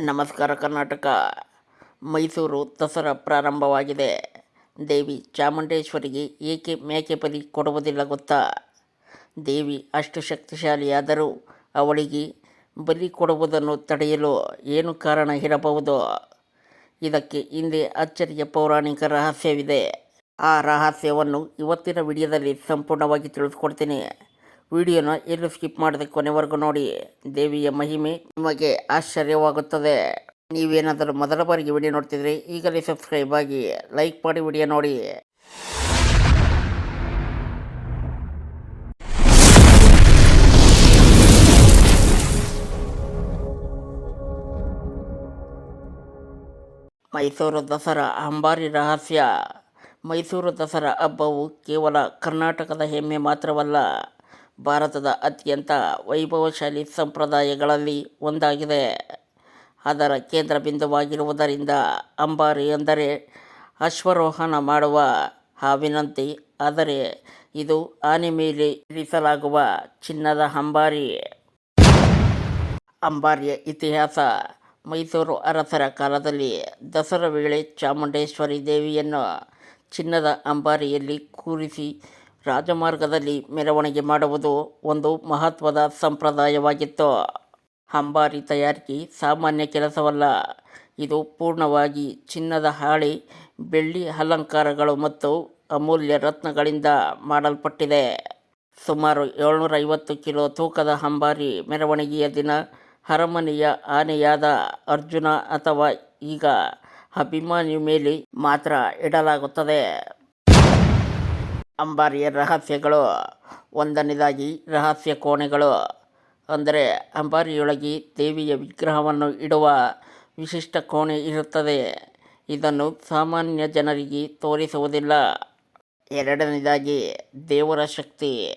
ನಮಸ್ಕಾರ ಕರ್ನಾಟಕ. ಮೈಸೂರು ದಸರಾ ಪ್ರಾರಂಭವಾಗಿದೆ. ದೇವಿ ಚಾಮುಂಡೇಶ್ವರಿಗೆ ಏಕೆ ಮೇಕೆ ಬಲಿ ಕೊಡುವುದಿಲ್ಲ ಗೊತ್ತಾ? ದೇವಿ ಅಷ್ಟು ಶಕ್ತಿಶಾಲಿಯಾದರೂ ಅವಳಿಗೆ ಬಲಿ ಕೊಡುವುದನ್ನು ತಡೆಯಲು ಏನು ಕಾರಣ ಇರಬಹುದು? ಇದಕ್ಕೆ ಹಿಂದೆ ಅಚ್ಚರಿಯ ಪೌರಾಣಿಕ ರಹಸ್ಯವಿದೆ. ಆ ರಹಸ್ಯವನ್ನು ಇವತ್ತಿನ ವಿಡಿಯೋದಲ್ಲಿ ಸಂಪೂರ್ಣವಾಗಿ ತಿಳಿಸ್ಕೊಡ್ತೀನಿ ವಿಡಿಯೋನ ಎಲ್ಲೂ ಸ್ಕಿಪ್ ಮಾಡದೆ ಕೊನೆವರೆಗೂ ನೋಡಿ. ದೇವಿಯ ಮಹಿಮೆ ನಿಮಗೆ ಆಶ್ಚರ್ಯವಾಗುತ್ತದೆ. ನೀವೇನಾದರೂ ಮೊದಲ ಬಾರಿಗೆ ವಿಡಿಯೋ ನೋಡ್ತಿದ್ರೆ ಈಗಲೇ ಸಬ್ಸ್ಕ್ರೈಬ್ ಆಗಿ ಲೈಕ್ ಮಾಡಿ ವಿಡಿಯೋ ನೋಡಿ. ಮೈಸೂರು ದಸರಾ ಅಂಬಾರಿ ರಹಸ್ಯ. ಮೈಸೂರು ದಸರಾ ಹಬ್ಬವು ಕೇವಲ ಕರ್ನಾಟಕದ ಹೆಮ್ಮೆ ಮಾತ್ರವಲ್ಲ. ಭಾರತದ ಅತ್ಯಂತ ವೈಭವಶಾಲಿ ಸಂಪ್ರದಾಯಗಳಲ್ಲಿ ಒಂದಾಗಿದೆ. ಅದರ ಕೇಂದ್ರ ಬಿಂದುವಾಗಿರುವುದರಿಂದ ಅಂಬಾರಿ ಎಂದರೆ ಅಶ್ವರೋಹಣ ಮಾಡುವ ಹಾವಿನಂತೆ, ಆದರೆ ಇದು ಆನೆ ಮೇಲೆ ಇರಿಸಲಾಗುವ ಚಿನ್ನದ ಅಂಬಾರಿ. ಅಂಬಾರಿಯ ಇತಿಹಾಸ ಮೈಸೂರು ಅರಸರ ಕಾಲದಲ್ಲಿ ದಸರಾ ವೇಳೆ ಚಾಮುಂಡೇಶ್ವರಿ ದೇವಿಯನ್ನು ಚಿನ್ನದ ಅಂಬಾರಿಯಲ್ಲಿ ಕೂರಿಸಿ ರಾಜಮಾರ್ಗದಲ್ಲಿ ಮೆರವಣಿಗೆ ಮಾಡುವುದು ಒಂದು ಮಹತ್ವದ ಸಂಪ್ರದಾಯವಾಗಿತ್ತು. ಅಂಬಾರಿ ತಯಾರಿಕೆ ಸಾಮಾನ್ಯ ಕೆಲಸವಲ್ಲ. ಇದು ಪೂರ್ಣವಾಗಿ ಚಿನ್ನದ ಹಾಳೆ, ಬೆಳ್ಳಿ ಅಲಂಕಾರಗಳು ಮತ್ತು ಅಮೂಲ್ಯ ರತ್ನಗಳಿಂದ ಮಾಡಲ್ಪಟ್ಟಿದೆ. ಸುಮಾರು ಏಳ್ನೂರೈವತ್ತು ಕಿಲೋ ತೂಕದ ಅಂಬಾರಿ ಮೆರವಣಿಗೆಯ ದಿನ ಅರಮನೆಯ ಆನೆಯಾದ ಅರ್ಜುನ ಅಥವಾ ಈಗ ಅಭಿಮಾನಿ ಮೇಲೆ ಮಾತ್ರ ಇಡಲಾಗುತ್ತದೆ. ಅಂಬಾರಿಯ ರಹಸ್ಯಗಳು ಒಂದನೇದಾಗಿ ರಹಸ್ಯ ಕೋಣೆಗಳು. ಅಂದರೆ ಅಂಬಾರಿಯೊಳಗೆ ದೇವಿಯ ವಿಗ್ರಹವನ್ನು ಇಡುವ ವಿಶಿಷ್ಟ ಕೋಣೆ ಇರುತ್ತದೆ. ಇದನ್ನು ಸಾಮಾನ್ಯ ಜನರಿಗೆ ತೋರಿಸುವುದಿಲ್ಲ. ಎರಡನೇದಾಗಿ ದೇವರ ಶಕ್ತಿ.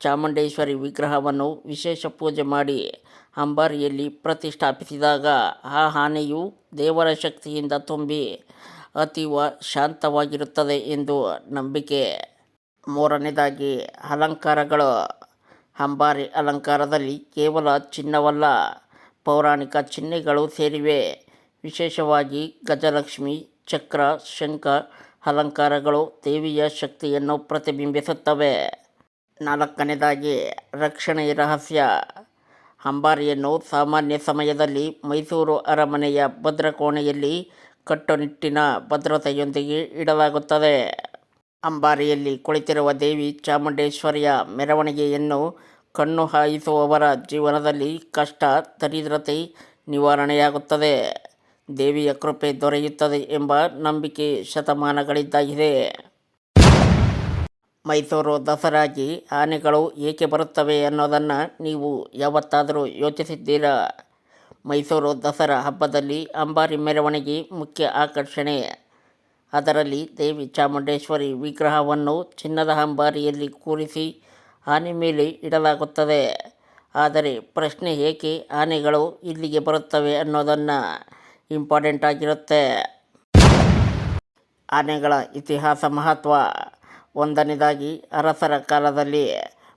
ಚಾಮುಂಡೇಶ್ವರಿ ವಿಗ್ರಹವನ್ನು ವಿಶೇಷ ಪೂಜೆ ಮಾಡಿ ಅಂಬಾರಿಯಲ್ಲಿ ಪ್ರತಿಷ್ಠಾಪಿಸಿದಾಗ ಆ ಆನೆಯು ದೇವರ ಶಕ್ತಿಯಿಂದ ತುಂಬಿ ಅತೀವ ಶಾಂತವಾಗಿರುತ್ತದೆ ಎಂದು ನಂಬಿಕೆ. ಮೂರನೇದಾಗಿ ಅಲಂಕಾರಗಳು. ಅಂಬಾರಿ ಅಲಂಕಾರದಲ್ಲಿ ಕೇವಲ ಚಿನ್ನವಲ್ಲ, ಪೌರಾಣಿಕ ಚಿಹ್ನೆಗಳು ಸೇರಿವೆ. ವಿಶೇಷವಾಗಿ ಗಜಲಕ್ಷ್ಮಿ, ಚಕ್ರ, ಶಂಖ ಅಲಂಕಾರಗಳು ದೇವಿಯ ಶಕ್ತಿಯನ್ನು ಪ್ರತಿಬಿಂಬಿಸುತ್ತವೆ. ನಾಲ್ಕನೇದಾಗಿ ರಕ್ಷಣೆಯ ರಹಸ್ಯ. ಅಂಬಾರಿಯನ್ನು ಸಾಮಾನ್ಯ ಸಮಯದಲ್ಲಿ ಮೈಸೂರು ಅರಮನೆಯ ಭದ್ರಕೋಣೆಯಲ್ಲಿ ಕಟ್ಟುನಿಟ್ಟಿನ ಭದ್ರತೆಯೊಂದಿಗೆ ಇಡಲಾಗುತ್ತದೆ. ಅಂಬಾರಿಯಲ್ಲಿ ಕುಳಿತಿರುವ ದೇವಿ ಚಾಮುಂಡೇಶ್ವರಿಯ ಮೆರವಣಿಗೆಯನ್ನು ಕಣ್ಣು ಹಾಯಿಸುವವರ ಜೀವನದಲ್ಲಿ ಕಷ್ಟ, ದರಿದ್ರತೆ ನಿವಾರಣೆಯಾಗುತ್ತದೆ. ದೇವಿಯ ಕೃಪೆ ದೊರೆಯುತ್ತದೆ ಎಂಬ ನಂಬಿಕೆ ಶತಮಾನಗಳಿದ್ದಾಗಿದೆ. ಮೈಸೂರು ದಸರಾಗಿ ಆನೆಗಳು ಏಕೆ ಬರುತ್ತವೆ ಅನ್ನೋದನ್ನು ನೀವು ಯಾವತ್ತಾದರೂ ಯೋಚಿಸಿದ್ದೀರಾ? ಮೈಸೂರು ದಸರಾ ಹಬ್ಬದಲ್ಲಿ ಅಂಬಾರಿ ಮೆರವಣಿಗೆ ಮುಖ್ಯ ಆಕರ್ಷಣೆ. ಅದರಲ್ಲಿ ದೇವಿ ಚಾಮುಂಡೇಶ್ವರಿ ವಿಗ್ರಹವನ್ನು ಚಿನ್ನದ ಅಂಬಾರಿಯಲ್ಲಿ ಕೂರಿಸಿ ಆನೆ ಮೇಲೆ ಇಡಲಾಗುತ್ತದೆ. ಆದರೆ ಪ್ರಶ್ನೆ ಏಕೆ ಆನೆಗಳು ಇಲ್ಲಿಗೆ ಬರುತ್ತವೆ ಅನ್ನೋದನ್ನು ಇಂಪಾರ್ಟೆಂಟ್ ಆಗಿರುತ್ತೆ. ಆನೆಗಳ ಇತಿಹಾಸ ಮಹತ್ವ. ಒಂದನೇದಾಗಿ, ಅರಸರ ಕಾಲದಲ್ಲಿ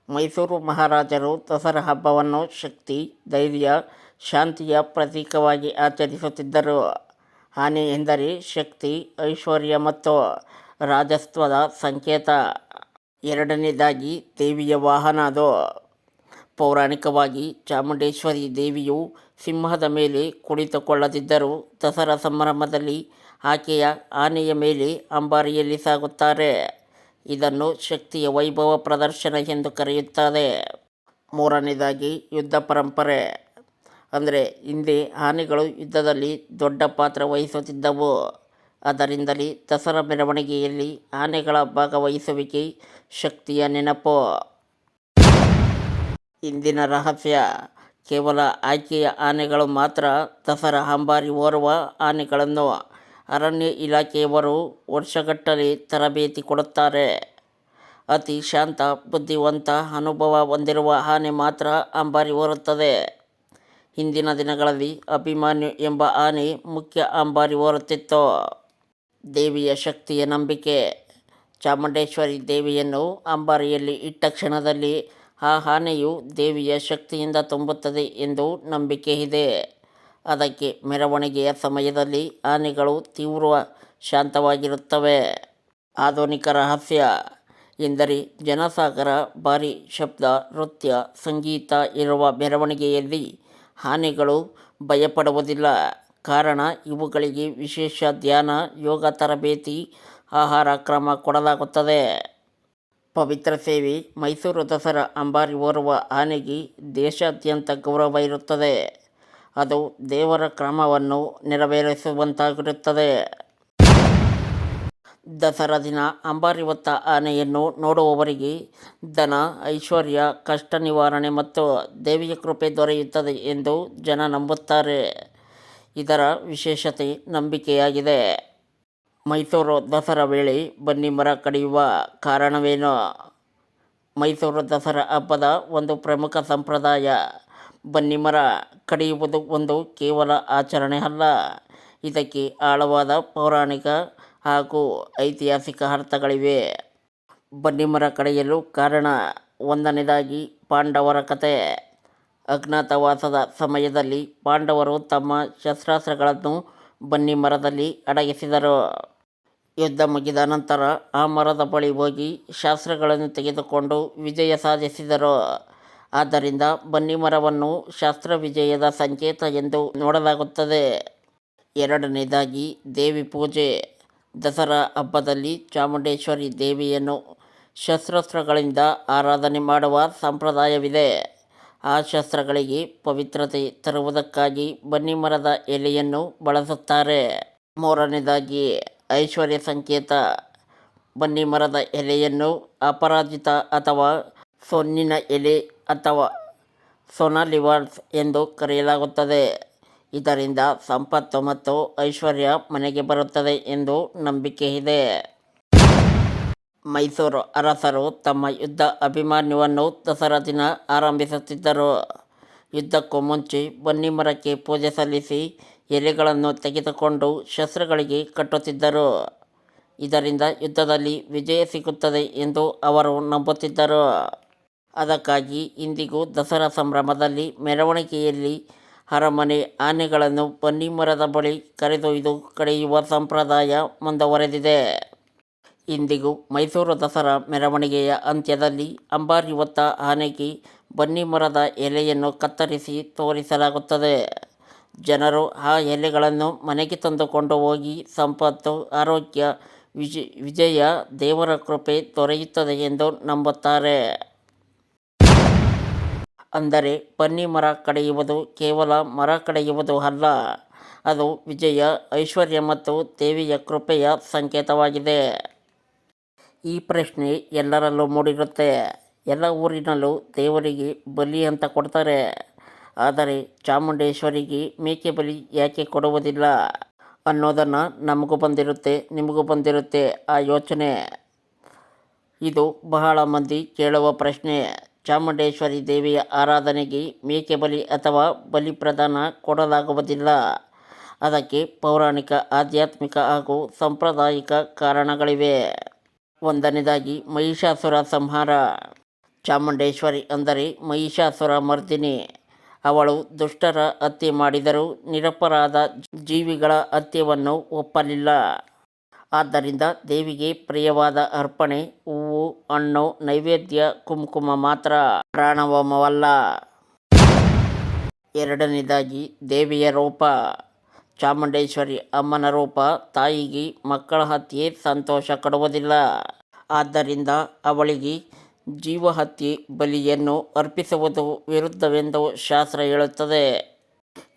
ಮೈಸೂರು ಮಹಾರಾಜರು ದಸರಾ ಹಬ್ಬವನ್ನು ಶಕ್ತಿ, ಧೈರ್ಯ, ಶಾಂತಿಯ ಪ್ರತೀಕವಾಗಿ ಆಚರಿಸುತ್ತಿದ್ದರು. ಆನೆ ಎಂದರೆ ಶಕ್ತಿ, ಐಶ್ವರ್ಯ ಮತ್ತು ರಾಜಸ್ವದ ಸಂಕೇತ. ಎರಡನೇದಾಗಿ ದೇವಿಯ ವಾಹನ, ಅದು ಪೌರಾಣಿಕವಾಗಿ ಚಾಮುಂಡೇಶ್ವರಿ ದೇವಿಯು ಸಿಂಹದ ಮೇಲೆ ಕುಳಿತುಕೊಳ್ಳದಿದ್ದರೂ ದಸರಾ ಸಂಭ್ರಮದಲ್ಲಿ ಆಕೆಯ ಆನೆಯ ಮೇಲೆ ಅಂಬಾರಿಯಲ್ಲಿ ಸಾಗುತ್ತಾರೆ. ಇದನ್ನು ಶಕ್ತಿಯ ವೈಭವ ಪ್ರದರ್ಶನ ಎಂದು ಕರೆಯುತ್ತಾರೆ. ಮೂರನೇದಾಗಿ ಯುದ್ಧ ಪರಂಪರೆ. ಅಂದರೆ ಹಿಂದೆ ಆನೆಗಳು ಯುದ್ಧದಲ್ಲಿ ದೊಡ್ಡ ಪಾತ್ರ ವಹಿಸುತ್ತಿದ್ದವು. ಅದರಿಂದಲೇ ದಸರಾ ಮೆರವಣಿಗೆಯಲ್ಲಿ ಆನೆಗಳ ಭಾಗವಹಿಸುವಿಕೆ ಶಕ್ತಿಯ ನೆನಪು. ಇಂದಿನ ರಹಸ್ಯ. ಕೇವಲ ಆಯ್ಕೆಯ ಆನೆಗಳು ಮಾತ್ರ ದಸರಾ ಅಂಬಾರಿ ಓರುವ ಆನೆಗಳನ್ನು ಅರಣ್ಯ ಇಲಾಖೆಯವರು ವರ್ಷಗಟ್ಟಲೆ ತರಬೇತಿ ಕೊಡುತ್ತಾರೆ. ಅತಿ ಶಾಂತ, ಬುದ್ಧಿವಂತ ಅನುಭವ ಹೊಂದಿರುವ ಆನೆ ಮಾತ್ರ ಅಂಬಾರಿ ಹೊರುತ್ತದೆ ಹಿಂದಿನ ದಿನಗಳಲ್ಲಿ ಅಭಿಮನ್ಯು ಎಂಬ ಆನೆ ಮುಖ್ಯ ಅಂಬಾರಿ ಹೊರುತ್ತಿತ್ತು ದೇವಿಯ ಶಕ್ತಿಯ ನಂಬಿಕೆ. ಚಾಮುಂಡೇಶ್ವರಿ ದೇವಿಯನ್ನು ಅಂಬಾರಿಯಲ್ಲಿ ಇಟ್ಟ ಕ್ಷಣದಲ್ಲಿ ಆ ಆನೆಯು ದೇವಿಯ ಶಕ್ತಿಯಿಂದ ತುಂಬುತ್ತದೆ ಎಂದು ನಂಬಿಕೆ ಇದೆ. ಅದಕ್ಕೆ ಮೆರವಣಿಗೆಯ ಸಮಯದಲ್ಲಿ ಆನೆಗಳು ತೀವ್ರ ಶಾಂತವಾಗಿರುತ್ತವೆ. ಆಧುನಿಕ ರಹಸ್ಯ ಎಂದರೆ ಜನಸಾಗರ, ಭಾರೀ ಶಬ್ದ, ನೃತ್ಯ, ಸಂಗೀತ ಇರುವ ಮೆರವಣಿಗೆಯಲ್ಲಿ ಆನೆಗಳು ಭಯಪಡುವುದಿಲ್ಲ. ಕಾರಣ, ಇವುಗಳಿಗೆ ವಿಶೇಷ ಧ್ಯಾನ, ಯೋಗ, ತರಬೇತಿ, ಆಹಾರ, ಕ್ರಮ ಕೊಡಲಾಗುತ್ತದೆ. ಪವಿತ್ರ ಸೇವೆ, ಮೈಸೂರು ದಸರಾ ಅಂಬಾರಿ ಹೊರುವ ಆನೆಗೆ ದೇಶಾದ್ಯಂತ ಗೌರವ ಇರುತ್ತದೆ. ಅದು ದೇವರ ಕ್ರಮವನ್ನು ನೆರವೇರಿಸುವಂತಾಗಿರುತ್ತದೆ. ದಸರಾ ದಿನ ಅಂಬಾರಿವತ್ತ ಆನೆಯನ್ನು ನೋಡುವವರಿಗೆ ಧನ, ಐಶ್ವರ್ಯ, ಕಷ್ಟ ನಿವಾರಣೆ ಮತ್ತು ದೇವಿಯ ಕೃಪೆ ದೊರೆಯುತ್ತದೆ ಎಂದು ಜನ ನಂಬುತ್ತಾರೆ. ಇದರ ವಿಶೇಷತೆ ನಂಬಿಕೆಯಾಗಿದೆ. ಮೈಸೂರು ದಸರಾ ವೇಳೆ ಬನ್ನಿ ಮರ ಕಡಿಯುವ ಕಾರಣವೇನು? ಮೈಸೂರು ದಸರಾ ಹಬ್ಬದ ಒಂದು ಪ್ರಮುಖ ಸಂಪ್ರದಾಯ ಬನ್ನಿ ಮರ ಕಡಿಯುವುದು ಒಂದು ಕೇವಲ ಆಚರಣೆ ಅಲ್ಲ. ಇದಕ್ಕೆ ಆಳವಾದ ಪೌರಾಣಿಕ ಹಾಗೂ ಐತಿಹಾಸಿಕ ಅರ್ಥಗಳಿವೆ. ಬನ್ನಿಮರ ಕಡಿಯಲು ಕಾರಣ ಒಂದನೇದಾಗಿ ಪಾಂಡವರ ಕತೆ ಅಜ್ಞಾತವಾಸದ ಸಮಯದಲ್ಲಿ ಪಾಂಡವರು ತಮ್ಮ ಶಸ್ತ್ರಾಸ್ತ್ರಗಳನ್ನು ಬನ್ನಿ ಮರದಲ್ಲಿ ಅಡಗಿಸಿದರು. ಯುದ್ಧ ಮುಗಿದ ನಂತರ ಆ ಮರದ ಬಳಿ ಹೋಗಿ ಶಾಸ್ತ್ರಗಳನ್ನು ತೆಗೆದುಕೊಂಡು ವಿಜಯ ಸಾಧಿಸಿದರು. ಆದ್ದರಿಂದ ಬನ್ನಿ ಮರವನ್ನು ಶಾಸ್ತ್ರ ವಿಜಯದ ಸಂಕೇತ ಎಂದು ನೋಡಲಾಗುತ್ತದೆ. ಎರಡನೇದಾಗಿ ದೇವಿ ಪೂಜೆ. ದಸರಾ ಹಬ್ಬದಲ್ಲಿ ಚಾಮುಂಡೇಶ್ವರಿ ದೇವಿಯನ್ನು ಶಸ್ತ್ರಾಸ್ತ್ರಗಳಿಂದ ಆರಾಧನೆ ಮಾಡುವ ಸಂಪ್ರದಾಯವಿದೆ. ಆ ಶಸ್ತ್ರಗಳಿಗೆ ಪವಿತ್ರತೆ ತರುವುದಕ್ಕಾಗಿ ಬನ್ನಿ ಮರದ ಎಲೆಯನ್ನು ಬಳಸುತ್ತಾರೆ. ಮೂರನೇದಾಗಿ, ಐಶ್ವರ್ಯ ಸಂಕೇತ. ಬನ್ನಿ ಮರದ ಎಲೆಯನ್ನು ಅಪರಾಜಿತ ಅಥವಾ ಸೊನ್ನಿನ ಎಲೆ ಅಥವಾ ಸೊನಾಲಿವಾಲ್ಸ್ ಎಂದು ಕರೆಯಲಾಗುತ್ತದೆ. ಇದರಿಂದ ಸಂಪತ್ತು ಮತ್ತು ಐಶ್ವರ್ಯ ಮನೆಗೆ ಬರುತ್ತದೆ ಎಂದು ನಂಬಿಕೆ ಇದೆ. ಮೈಸೂರು ಅರಸರು ತಮ್ಮ ಯುದ್ಧ ಅಭಿಮಾನ್ಯವನ್ನು ದಸರಾ ದಿನ ಆರಂಭಿಸುತ್ತಿದ್ದರು. ಯುದ್ಧಕ್ಕೂ ಮುಂಚೆ ಬನ್ನಿ ಮರಕ್ಕೆ ಪೂಜೆ ಸಲ್ಲಿಸಿ ಎಲೆಗಳನ್ನು ತೆಗೆದುಕೊಂಡು ಶಸ್ತ್ರಗಳಿಗೆ ಕಟ್ಟುತ್ತಿದ್ದರು. ಇದರಿಂದ ಯುದ್ಧದಲ್ಲಿ ವಿಜಯ ಸಿಗುತ್ತದೆ ಎಂದು ಅವರು ನಂಬುತ್ತಿದ್ದರು. ಅದಕ್ಕಾಗಿ ಇಂದಿಗೂ ದಸರಾ ಸಂಭ್ರಮದಲ್ಲಿ ಮೆರವಣಿಗೆಯಲ್ಲಿ ಅರಮನೆ ಆನೆಗಳನ್ನು ಬನ್ನಿ ಮರದ ಬಳಿ ಕರೆದೊಯ್ದು ಕಡಿಯುವ ಸಂಪ್ರದಾಯ ಮುಂದುವರೆದಿದೆ. ಇಂದಿಗೂ ಮೈಸೂರು ದಸರಾ ಮೆರವಣಿಗೆಯ ಅಂತ್ಯದಲ್ಲಿ ಅಂಬಾರಿ ಹೊತ್ತ ಆನೆಗೆ ಬನ್ನಿ ಮರದ ಎಲೆಯನ್ನು ಕತ್ತರಿಸಿ ತೋರಿಸಲಾಗುತ್ತದೆ. ಜನರು ಆ ಎಲೆಗಳನ್ನು ಮನೆಗೆ ತಂದುಕೊಂಡು ಹೋಗಿ ಸಂಪತ್ತು, ಆರೋಗ್ಯ, ವಿಜ, ವಿಜಯ ದೇವರ ಕೃಪೆ ದೊರೆಯುತ್ತದೆ ಎಂದು ನಂಬುತ್ತಾರೆ. ಅಂದರೆ ಬನ್ನಿ ಮರ ಕಡೆಯುವುದು ಕೇವಲ ಮರ ಕಡೆಯುವುದು ಅಲ್ಲ. ಅದು ವಿಜಯ, ಐಶ್ವರ್ಯ ಮತ್ತು ದೇವಿಯ ಕೃಪೆಯ ಸಂಕೇತವಾಗಿದೆ. ಈ ಪ್ರಶ್ನೆ ಎಲ್ಲರಲ್ಲೂ ಮೂಡಿರುತ್ತೆ. ಎಲ್ಲ ಊರಿನಲ್ಲೂ ದೇವರಿಗೆ ಬಲಿ ಅಂತ ಕೊಡ್ತಾರೆ. ಆದರೆ ಚಾಮುಂಡೇಶ್ವರಿಗೆ ಮೇಕೆ ಬಲಿ ಯಾಕೆ ಕೊಡುವುದಿಲ್ಲ ಅನ್ನೋದನ್ನು ನಮಗೂ ಬಂದಿರುತ್ತೆ, ನಿಮಗೂ ಬಂದಿರುತ್ತೆ ಆ ಯೋಚನೆ. ಇದು ಬಹಳ ಮಂದಿ ಕೇಳುವ ಪ್ರಶ್ನೆ. ಚಾಮುಂಡೇಶ್ವರಿ ದೇವಿಯ ಆರಾಧನೆಗೆ ಮೇಕೆ ಬಲಿ ಅಥವಾ ಬಲಿ ಪ್ರದಾನ ಕೊಡಲಾಗುವುದಿಲ್ಲ. ಅದಕ್ಕೆ ಪೌರಾಣಿಕ, ಆಧ್ಯಾತ್ಮಿಕ ಹಾಗೂ ಸಾಂಪ್ರದಾಯಿಕ ಕಾರಣಗಳಿವೆ. ಒಂದನೇದಾಗಿ ಮಹಿಷಾಸುರ ಸಂಹಾರ. ಚಾಮುಂಡೇಶ್ವರಿ ಅಂದರೆ ಮಹಿಷಾಸುರ ಮರ್ದಿನಿ. ಅವಳು ದುಷ್ಟರ ಹತ್ಯೆ ಮಾಡಿದರೂ ನಿರಪರಾಧ ಜೀವಿಗಳ ಹತ್ಯೆಯನ್ನು ಒಪ್ಪಲಿಲ್ಲ. ಆದ್ದರಿಂದ ದೇವಿಗೆ ಪ್ರಿಯವಾದ ಅರ್ಪಣೆ, ಹೂವು, ಹಣ್ಣು, ನೈವೇದ್ಯ, ಕುಂಕುಮ ಮಾತ್ರ. ಪ್ರಾಣವೋಮವಲ್ಲ ಎರಡನೇದಾಗಿ ದೇವಿಯ ರೂಪ. ಚಾಮುಂಡೇಶ್ವರಿ ಅಮ್ಮನ ರೂಪ. ತಾಯಿಗೆ ಮಕ್ಕಳ ಹತ್ಯೆ ಸಂತೋಷ ಕೊಡುವುದಿಲ್ಲ. ಆದ್ದರಿಂದ ಅವಳಿಗೆ ಜೀವಹತ್ಯೆ ಬಲಿಯನ್ನು ಅರ್ಪಿಸುವುದು ವಿರುದ್ಧವೆಂದು ಶಾಸ್ತ್ರ ಹೇಳುತ್ತದೆ.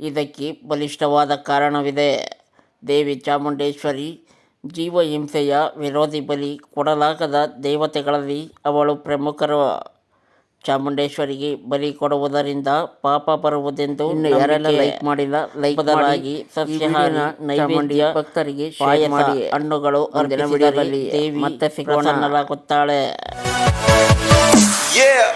ಇದಕ್ಕೆ ಬಲಿಷ್ಠವಾದ ಕಾರಣವಿದೆ. ದೇವಿ ಚಾಮುಂಡೇಶ್ವರಿ ಜೀವಹಿಂಸೆಯ ವಿರೋಧಿ ಬಲಿ ಕೊಡಲಾಗದ ದೇವತೆಗಳಲ್ಲಿ ಅವಳು ಪ್ರಮುಖರು. ಚಾಮುಂಡೇಶ್ವರಿಗೆ ಬಲಿ ಕೊಡುವುದರಿಂದ ಪಾಪ ಬರುವುದೆಂದು ಇನ್ನು ಯಾರೆಲ್ಲ ಲೈಕ್ ಮಾಡಿಲ್ಲ ಲೈಕ್ ಬದಲಾಗಿ ಸಸ್ಯಾಹಾರಿ ನೈವೇದ್ಯ ಭಕ್ತರಿಗೆ ಪಾಯಸ ಹಣ್ಣುಗಳು ಅಂದಿನ ವಿಡಿಯೋದಲ್ಲಿ ದೇವಿ ಮತ್ತೆ ಸಿಗೋಣ. Yeah.